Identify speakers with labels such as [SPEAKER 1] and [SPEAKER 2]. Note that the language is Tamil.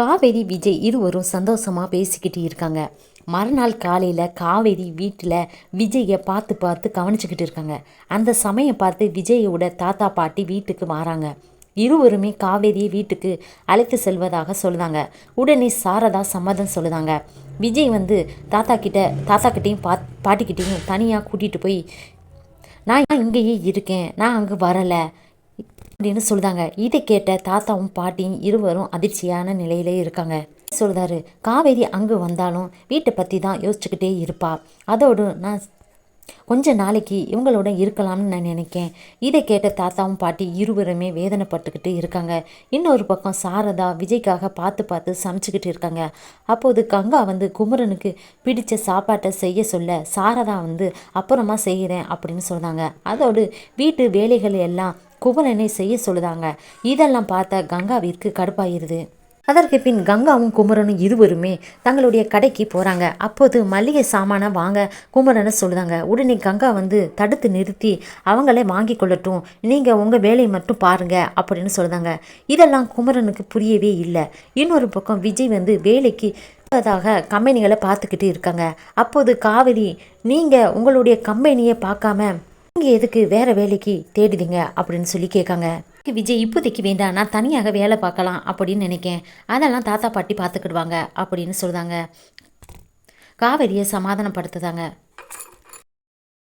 [SPEAKER 1] காவேரி விஜய் இருவரும் சந்தோஷமாக பேசிக்கிட்டு இருக்காங்க. மறுநாள் காலையில் காவேரி வீட்டில் விஜயை பார்த்து பார்த்து கவனிச்சுக்கிட்டு இருக்காங்க. அந்த சமயம் பார்த்து விஜயோட தாத்தா பாட்டி வீட்டுக்கு வராங்க. இருவருமே காவேரியை வீட்டுக்கு அழைத்து செல்வதாக சொல்லுதாங்க. உடனே சாரதா சம்மதம் சொல்லுதாங்க. விஜய் வந்து தாத்தா கிட்ட தாத்தா கிட்டேயும் பா பாட்டிக்கிட்டேயும் தனியாக கூட்டிகிட்டு போய் நான் இங்கேயே இருக்கேன். நான் அங்கே வரலை. அப்படின்னு சொல்லுதாங்க இதை கேட்ட தாத்தாவும் பாட்டியும் இருவரும் அதிர்ச்சியான நிலையிலே இருக்காங்க. சொல்கிறாரு காவேரி அங்கே வந்தாலும் வீட்டை பற்றி தான் யோசிச்சுக்கிட்டே இருப்பா. அதோடு நான் கொஞ்ச நாளைக்கு இவங்களோட இருக்கலாம்னு நான் நினைக்கேன். இதை கேட்ட தாத்தாவும் பாட்டி இருவருமே வேதனைப்பட்டுக்கிட்டு இருக்காங்க. இன்னொரு பக்கம் சாரதா விஜய்க்காக பார்த்து பார்த்து சமைச்சுக்கிட்டு இருக்காங்க. அப்போது கங்கா வந்து குமரனுக்கு பிடிச்ச சாப்பாட்டை செய்ய சொல்ல சாரதா வந்து அப்புறமா செய்கிறேன் அப்படின்னு சொன்னாங்க அதோடு வீட்டு வேலைகள் எல்லாம் குமரனை செய்ய சொல்லுதாங்க. இதெல்லாம் பார்த்த கங்காவிற்கு கடுப்பாயிருது. அதற்கு பின் கங்காவும் குமரனும் இருவருமே தங்களுடைய கடைக்கு போகிறாங்க அப்போது மளிகை சாமானை வாங்க குமரனை சொல்லுதாங்க. உடனே கங்கா வந்து தடுத்து நிறுத்தி அவங்களே வாங்கி கொள்ளட்டும். நீங்கள் உங்கள் வேலையை மட்டும் பாருங்க அப்படின்னு சொல்லுதாங்க. இதெல்லாம் குமரனுக்கு புரியவே இல்லை. இன்னொரு பக்கம் விஜய் வந்து வேலைக்கு தாக கம்பெனிகளை பார்த்துக்கிட்டு இருக்காங்க. அப்போது காவிரி நீங்கள் உங்களுடைய கம்பெனியை பார்க்காம நீங்கள் எதுக்கு வேற வேலைக்கு தேடுதீங்க அப்படின்னு சொல்லி கேட்காங்க. விஜய் இப்போதைக்கு வேண்டாம். நான் தனியாக வேலை பார்க்கலாம் அப்படின்னு நினைக்கேன். அதெல்லாம் தாத்தா பாட்டி பார்த்துக்கிடுவாங்க அப்படின்னு சொல்லுதாங்க காவேரியை சமாதானப்படுத்துதாங்க.